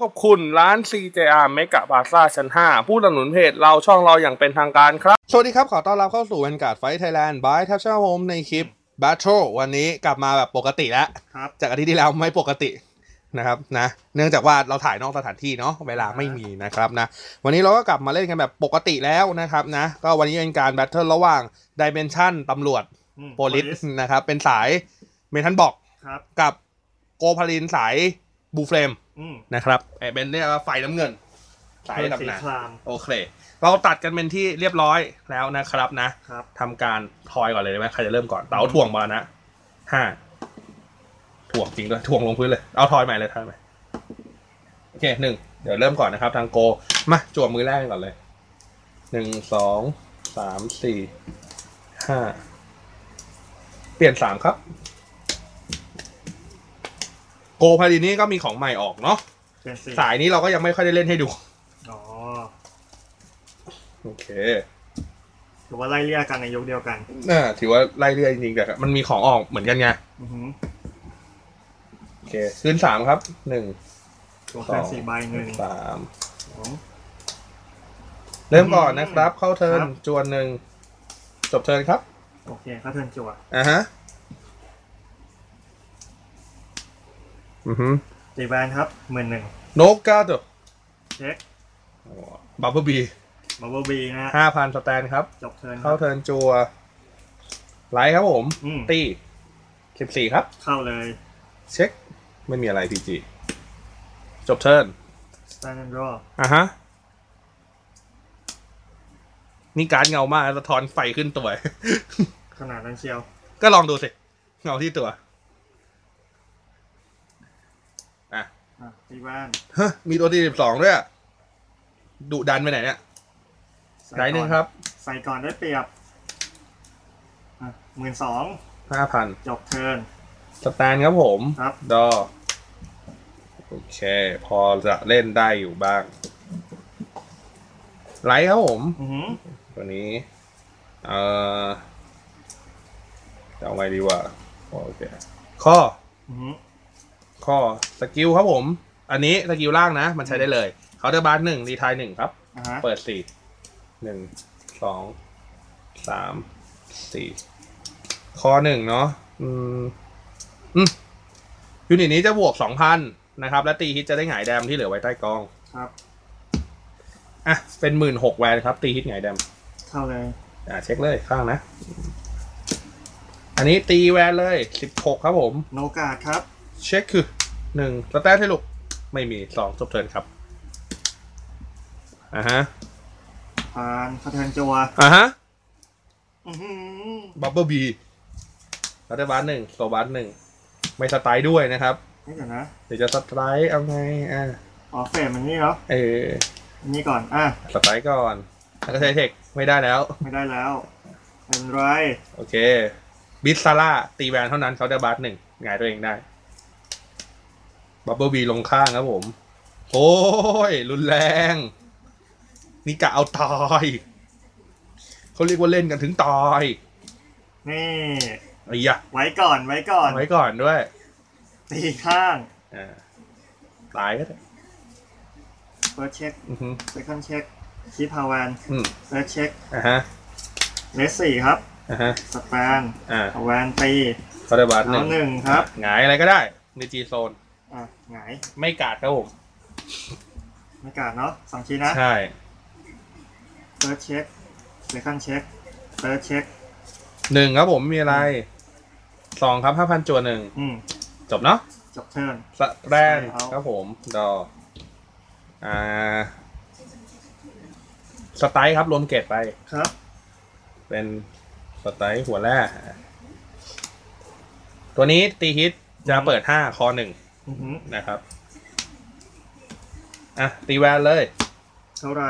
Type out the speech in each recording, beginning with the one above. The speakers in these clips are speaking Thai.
ขอบคุณร้าน CJR เมกะบาซ่าชั้น 5 ผู้สนับสนุนเพจเราช่องเราอย่างเป็นทางการครับ สวัสดีครับ ขอต้อนรับเข้าสู่ Vanguard Fight Thailand by t a p s h a Home ในคลิป Battle วันนี้กลับมาแบบปกติแล้ว ครับ จากอาทิตย์ที่แล้วไม่ปกตินะครับนะ เนื่องจากว่าเราถ่ายนอกสถานที่เนาะเวลาไม่มีนะครับนะ วันนี้เราก็กลับมาเล่นกันแบบปกติแล้วนะครับนะ ก็วันนี้เป็นการแบทเทิลระหว่าง Dimension ตำรวจอืมโปลิสนะครับเป็นสายเมทันบอกครับ กับโกพาลินสายบูเฟรมอืม นะครับเอ่อเป็นเรียกว่าไฟน้ำเงิน สายเพิ่มระดับสีหนาครามโอเค เราตัดกันเป็นที่เรียบร้อยแล้วนะครับนะครับทำการทอยก่อนเลยได้ไหมใครจะเริ่มก่อนเต๋าถ่วงมานะห้าถ่วงจริงด้วยถ่วงลงพื้นเลย เอาทอยใหม่เลยทอยใหม่โอเคหนึ่งเดี๋ยวเริ่มก่อนนะครับ ทางโกมาจั่วมือแรกก่อนเลยหนึ่งสองสามสี่ห้าเปลี่ยนสามครับ โกพาดีนี้ก็มีของใหม่ออกเนาะเป็นสีสายนี้เราก็ยังไม่ค่อยได้เล่นให้ดู อ๋อโอเคหรือว่าไล่เลี่ยกันในยุคเดียวกันน่าถือว่าไล่เรื่อยจริงๆแต่มันมีของออกเหมือนกันไงอือหือโอเคขึ้นสามครับหนึ่งตัวสแค่องสี่ใบหนึ่งสามสอง เริ่มก่อนนะครับ เข้าเทิร์นครับ จวนหนึ่งจบเทิร์นครับ โอเคเข้าเทิร์นจั่วอ่าฮะ อือฮึตีแบนครับหมื่นหนึ่งโนกาโดเช็คบับเบิลบีบับเบิลบีนะฮะห้าพันสแตนครับ จบเทิร์นคเข้ารับเทิร์นจัวไลท์ครับผมอืมตีสิบสี่ครับ เข้าเลย เช็ค ไม่มีอะไรพีจีจบเทิร์น stand and draw อะฮะ นี่การดเงามากสะท้อนไฟขึ้นตัว ขนาดนั้นเชียว ก็ลองดูสิ เงาที่ตัว อะ อะ ตีแบนฮะมีตัวที่สิบสองด้วยอะดุดันไปไหนเนี่ยใส่ไหนหนึ่งก่อครับใส่ก่อนได้เปรียบอะหมื่นสองห้าพันจบเทิร์นสแตนครับผมครับ ดอ โอเค พอจะเล่นได้อยู่บ้าง ไลท์ครับผมอือหือตัวนี้ เอ่อจะเอาไงดีวะโอเค ข้อ อือหือ ข้อสกิลครับผม อันนี้สกิลล่างนะ มันใช้ได้เลยเคาน์เตอร์บาร์หนึ่งรีทายหนึ่งครับ อะฮะเปิดสี่หนึ่งสองสามสี่ข้อหนึ่งเนาะอืมอืมยูนิตนี้จะบวกสองพันนะครับ และตีฮิตจะได้หงายแดมที่เหลือไว้ใต้กอง ครับ อะ เป็นหมื่นหกแวนครับ ตีฮิตหงายแดมเข้าเลยอะเช็คเลยข้างนะ อันนี้ตีแวนเลยสิบหกครับผม โนกาดครับ เช็คคือ หนึ่งสแตทให้ลูก ไม่มีสองจบเทิร์นครับ อ่าฮะผ่านเข้าเทิร์นจั่วอ่าฮะอือหือบับเบิลบีเราได้บาร์หนึ่งโซบาร์หนึ่งไม่สไตล์ด้วยนะครับ นี่เดี๋ยวนะเดี๋ยวจะสไตล์เอาไงอ่าอ๋อเฟรมมันนี่เนาะเอออันนี้ก่อนอะสไตล์ก่อนแล้วก็ใช้เทคไม่ได้แล้ว ไม่ได้แล้วไม่เป็นไร โอเค บิสซาร่าตีแวนเท่านั้นเขาได้บาร์หนึ่งหงายตัวเองได้ บับเบิลบีลงข้างครับผม โอ้ย รุนแรง นี่กะเอาตายเขาเรียกว่าเล่นกันถึงตายนี่ไอ้ยะไว้ก่อนไว้ก่อนไว้ก่อนด้วยตีข้างอ่าตายก็ได้ first check อือฮึ second check คีพาวแวนอืม third check อ่าฮะเลสสี่ครับอ่าฮะสแปนอ่าเอาแวนตีเขาได้บาร์หนึ่เอางหนึ่งครับหงายอะไรก็ได้ในจีโซน อะหงายไม่กาดครับผม ไม่กาดเนาะสองชิ้นนะใช่ first check second check third check หนึ่งครับผมมีอะไรสองครับห้าพันจวนหนึ่งอืมจบเนาะจบเทิร์นสแรนใช่ครับครับผมดออ่าสไตล์ครับรวมเกตไปครับ เป็นสไตล์หัวแรกตัวนี้ตีฮิตจะเปิดห้าคอหนึ่ง อือหือนะครับอะตีแวนเลยเท่าไหร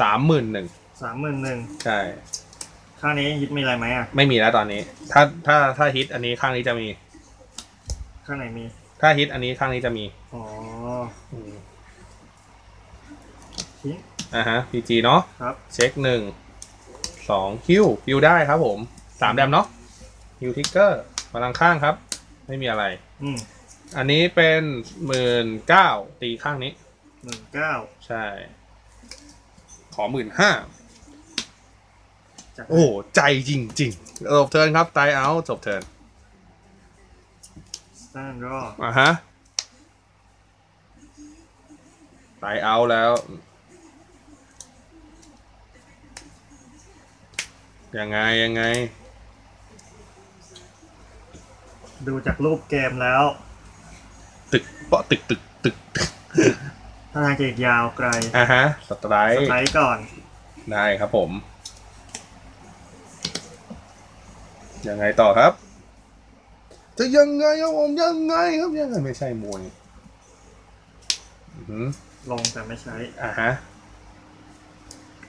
สามหมื่นหนึ่งสามหมื่นหนึ่งใช่ ข้างนี้ฮิตมีอะไรไหมอะ ไม่มีแล้วตอนนี้ ถ้าถ้าถ้าฮิตอันนี้ข้างนี้จะมี ข้างไหนมี ถ้าฮิตอันนี้ข้างนี้จะมีอ๋ออืมทิ้งอ่าฮะ PG เนาะครับ เช็คหนึ่งสองฮิวฮิวได้ครับผมสามแดมเนาะฮิวทิกเกอร์พลังข้างครับ ไม่มีอะไร อืม อันนี้เป็นหมื่นเก้าตีข้างนี้หมื่นเก้าใช่ ขอหมื่นห้าจากโอ้โหใจจริงๆจบเทิร์นครับไตเอาจบเทิร์นสแตนรออะฮะไตเอาแล้ว ยังไงยังไง ดูจากรูปเกมแล้ว ตึกเปาะตึกตึกตึกตึกถ้าทางจะอีกยาวไกลอะฮะสไตรสค์ไลด์ก่อน ได้ครับผม ยังไงต่อครับ จะยังไงครับผมยังไงครับยังไงไม่ใช่มวยอือหือลงแต่ไม่ใช้อะฮะ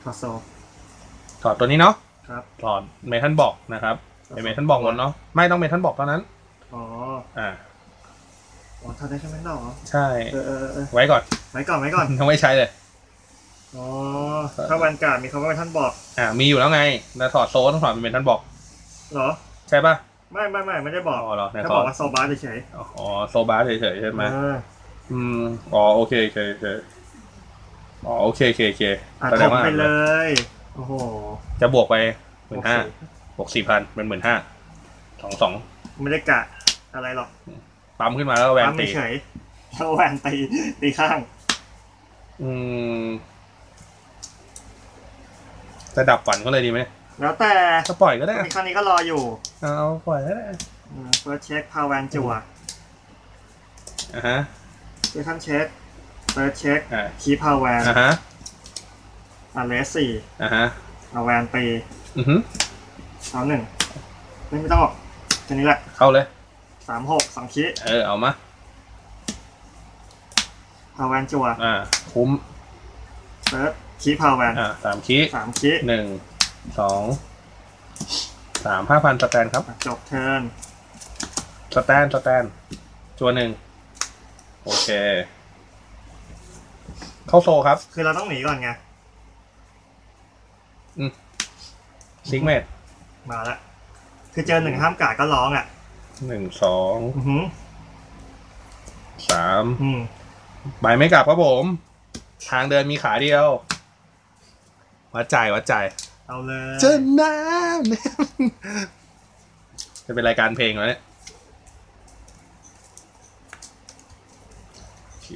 ทอโซถอดตัวนี้เนาะครับ ถอดเมทัลบอกนะครับเป็นเมทัลบอกหมดเนาะไม่ต้องเมทัลบอกเท่านั้น อ๋อ อ่า อ๋อทำได้แค่นั้นเหรอใช่ เออเออเออไว้ก่อนไว้ก่อนไว้ก่อนยังไม่ใช้เลย อ๋อถ้าวันการดมีคำว่าท่านบอกอ่ามีอยู่แล้วไงแล้วถอดโซ่ต้องถอดเป็นเมทัลบอกเหรอ ใช่ปะไม่ไม่ไม่ไม่ได้บอกอ๋อเหรอไหนแค่ขอบอกว่าโซบาร์เฉยอ๋อโซบาร์เฉยๆใช่ๆไหมเอออืมอ๋อโอเคโอเคโอเคอ๋อโอเคโอเคโอเคอะแสถดงมว่าไปเลยโอ้โหจะบวกไปหมื่นห้าโอเคบวกสี่พันเป็นหมื่นห้าสองสองไม่ได้กะอะไรหรอก ปั๊มขึ้นมาแล้วแวนปั๊มตีเฉยๆแล้วแหวนตีตีข้าง อืมจะดับฝันก็เลยดีไหมแล้วแต่ก็ปล่อยก็ได้มีครั้งนี้ก็รออยู่เอาปล่อยก็ได้เฟิร์สเช็คพาวแวนจัวอ่าฮะเซคันเช็คเฟิร์สเช็คอ่าคีพาวแวนอ่าฮะอาเลสสี่อ่าฮะเอาแวนตีอือฮึเอาหนึ่งไม่ไม่ต้องหรอกแค่นี้แหละ เข้าเลย สามหกสองคีเออ เอามาพาวแวนจัวอ่า คุ้มเฟิร์สคีพาวแวนอ่าสามคีสามคีหนึ่งสองสามห้าพันสแตนครับ จบเทิร์นสแตนสแตนจัวหนึ่งโอเค เข้าโซครับ คือเราต้องหนีก่อนไง ซิกเมดมาละคือเจอหนึ่งห้ามกาดก็ร้องอะ หนึ่งสองอือหือสามอืมใบไม่กลับครับผม ทางเดินมีขาเดียววัดใจวัดใจเอาเลยเจอน้ำจะเป็นรายการเพลงแล้วเนี่ย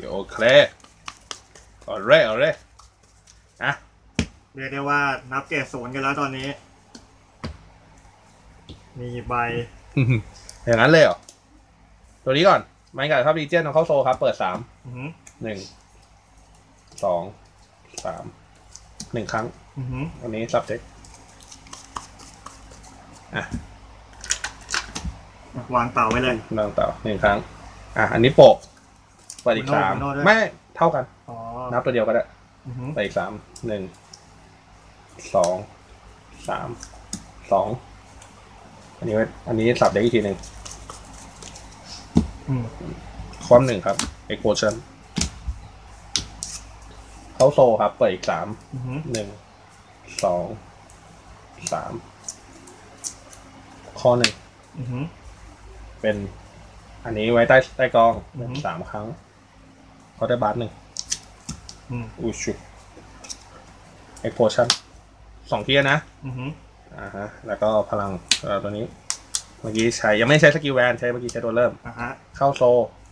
โอเคเอาเร่เอาเร่อะเรียกได้ว่านับเกรดศูนย์กันแล้วตอนนี้ มีใบ อย่างนั้นเลยเหรอ ตัวนี้ก่อน ไม่กัดครับดีเจนของเข้าโซครับ เปิดสามอือหือหนึ่งสองสามหนึ่งครั้ง อือหืออันนี้ subject อะวางเต่าไว้เลยนางเต่าหนึ่งครั้ง อะ อันนี้โปะเปิดอีกโน่สามโน่ด้วย ไม่เท่ากัน อ๋อนับตัวเดียวก็ได้อือหือเปิดอีกสามหนึ่งสองสามสอง อันนี้ไว้อันนี้สับเด็กอีกทีหนึ่งอืมความหนึ่งครับ explosion เข้าโซครับ เปิดอีกสามอือหือหนึ่งสองสามข้อหนึ่งอือหือ เป็น อันนี้ไว้ใต้ใต้กองอือฮึสามครั้งเขาได้บาร์หนึ่งอืมอูชุเอ็กโพชั่นสองทีนะ อือหือ อ่าฮะแล้วก็พลังเอ่อตัวนี้ เมื่อกี้ใช้ยังไม่ใช้สกิลแวนใช้เมื่อกี้ใช้ตัวเริ่ม อะฮะ เข้าโซ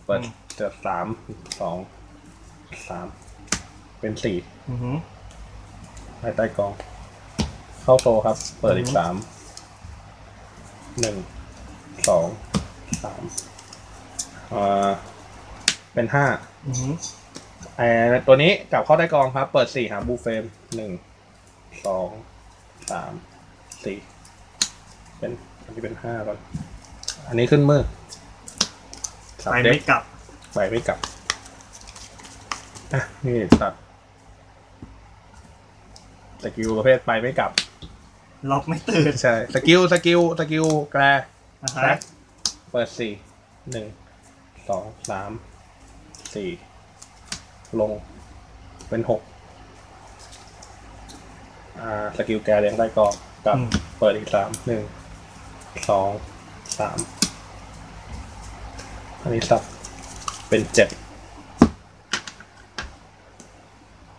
เปิดอืม เจอสามสองสามเป็นสี่อือหือภายใต้กอง เข้าโซครับ เปิดอีอืกอฮึสามหนึ่งสองสามอ่าเป็นห้า อือหือไอ้ตัวนี้กลับเข้าใต้กองครับ เปิดสี่หาบูเฟมหนึ่งสองสาม สี่เป็นอันนี้เป็นห้าก่อน อันนี้ขึ้นมือสับไปเด็ไม่กกลับ ไปไม่กลับอะนี่สับสกิลประเภทไปไม่กลับ ล็อกไม่ตื่นใช่สกิลสกิลสกิลแกรอะแซฮะกเปิดสี่หนึ่งสองสามสี่ลงเป็นหกอ่าสกิลแกเลี้ยงได้กอง กับอืมเปิดอีกสามหนึ่งสองสามอันนี้สับเป็นเจ็ด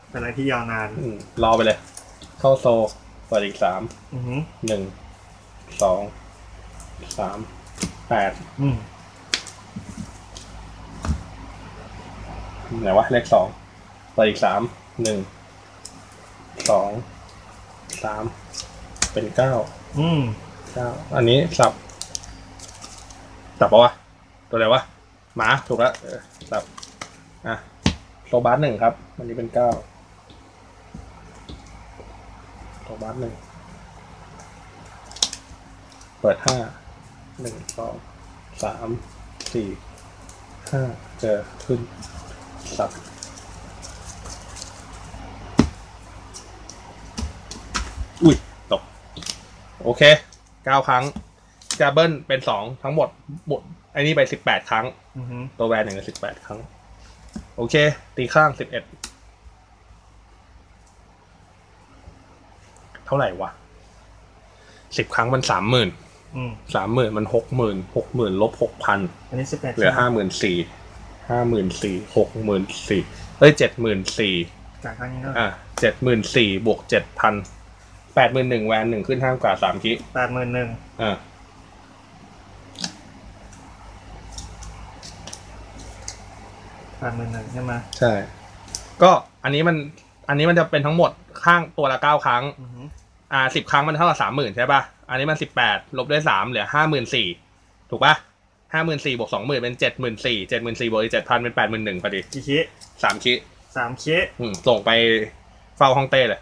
เป็นอะไรที่ยาวนานอืมรอไปเลย เข้าโซเปิดอีกสามอือหือหนึ่งสองสามแปดอืมไหนวะเลขสองเปิดอีกสามหนึ่งสองสาม เป็นเก้าอืมเก้าอันนี้สับ สับปะวะ ตัวอะไรวะ หมาถูกแล้วเออสับ อะโซบาสหนึ่งครับ อันนี้เป็นเก้าโซบาสหนึ่ง เปิดห้า หนึ่งสองสาม สี่ ห้าเจอขึ้น สับอุ้ยตก โอเคเก้าครั้งจะเบิ้ลเป็นสองทั้งหมดหมดไอ้นี่ไปสิบแปดครั้ง อือหือตัวแวนหนึ่งสิบแปดครั้ง โอเค ตีข้างสิบเอ็ดเท่าไหร่วะสิบครั้งมันสามหมื่นอืมสามหมื่นมันหกหมื่นหกหมื่นลบหกพันอันนี้สิบแปดเหลือห้าหมื่นสี่ห้าหมื่นสี่หกหมื่นสี่เอ้ยเจ็ดหมื่นสี่จากครั้งนี้เนอะอะเจ็ดหมื่นสี่บวกเจ็ดพัน แปดหมื่นหนึ่งแวนหนึ่งขึ้นห้ามกว่าสามกิแปดหมื่นหนึ่งอะแปดหมื่นหนึ่งใช่ไหมใช่ ก็อันนี้มัน อันนี้มันจะเป็นทั้งหมดข้างตัวละเก้าครั้ง อือหืออ่าสิบครั้งมันเท่ากับสามหมื่นใช่ป่ะ อันนี้มันสิบแปดลบด้วยสามเหลือห้าหมื่นสี่ถูกป่ะห้าหมื่นสี่บวกสองหมื่นเป็นเจ็ดหมื่นสี่เจ็ดหมื่นสี่บวกอีกเจ็ดพันเป็นแปดหมื่นหนึ่งพอดีกี่คิสามคิสามคิอืมส่งไปเฝ้าห้องเต้เลย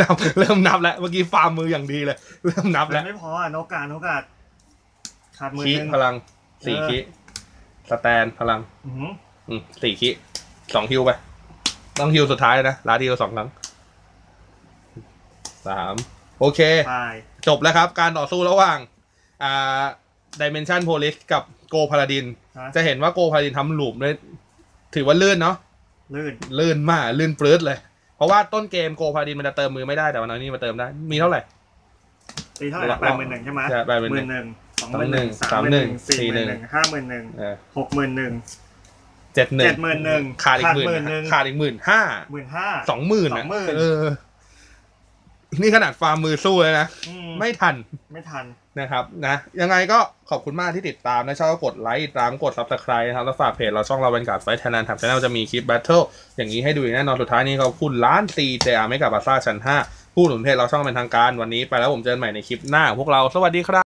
นับเริ่มนับแล้วเมื่อกี้ฟาร์มมืออย่างดีเลย เริ่มนับมัแล้วนไม่พออะนกกาโนกาดขาดหมื่นคิหนึ่งพลังสี่เออคิสแตนพลังอือหืออืมสี่คิสองฮิวไป ต้องฮิวสุดท้ายเลยนะลาทีวสองครั้งสามโอเคตายจบแล้วครับ การต่อสู้ระหว่าง อ่าดิเมนชันโพลิสกับโกพาลาดินฮะจะเห็นว่าโกพาลาดินทำหลุมด้วยถือว่าลื่นเนาะลื่นลื่นมาก ลื่นปลื้ดเลยเพ ราะว่าต้นเกมโกพาลาดินมันจะเติมมือไม่ได้แต่วันนี้มาเติมได้ มีเท่าไหร่ตีเท่าไหร่นะลแปองดหมื่นหนึ่งใช่ไหมใช่81,000หมื่นหนึ่งสองหมื่นหนึ่งสาสามมหหนึ่มื่งนหนึ่งสี่สี่หหนึ่มื่นงหนึ่งห้าหมื่นหนึ่งเออหกหมื่นหนึ่งเจ็ดหนึ่งเจ็ดหมื่นหนึ่งขาดอีกหมื่นขาดหมื่นหนึ่งขาดอีกหมื่นห้าหมื่นห้าสองหมื่นสองหมื่นเออ นี่ขนาดฟาร์มมือสู้เลยนะ อืมไม่ทันไม่ทัน นะครับนะยังไงก็ขอบคุณมากที่ติดตามนะชอบก็กดไลค์ติดตามกด subscribe นะครับ แล้วฝากเพจเราช่องเราเป็นการไฟท์ไทยแลนด์ทำช anel จะมีคลิป battle อย่างนี้ให้ดูอย่างแน่นอนสุดท้ายนี้ขอบคุณร้าน CJR ไม่กับบาซ่าชั้น5ผู้หนุนเพจเราช่องเป็นทางการวันนี้ไปแล้วผมเจอกันใหม่ในคลิปหน้า พวกเราสวัสดีครับ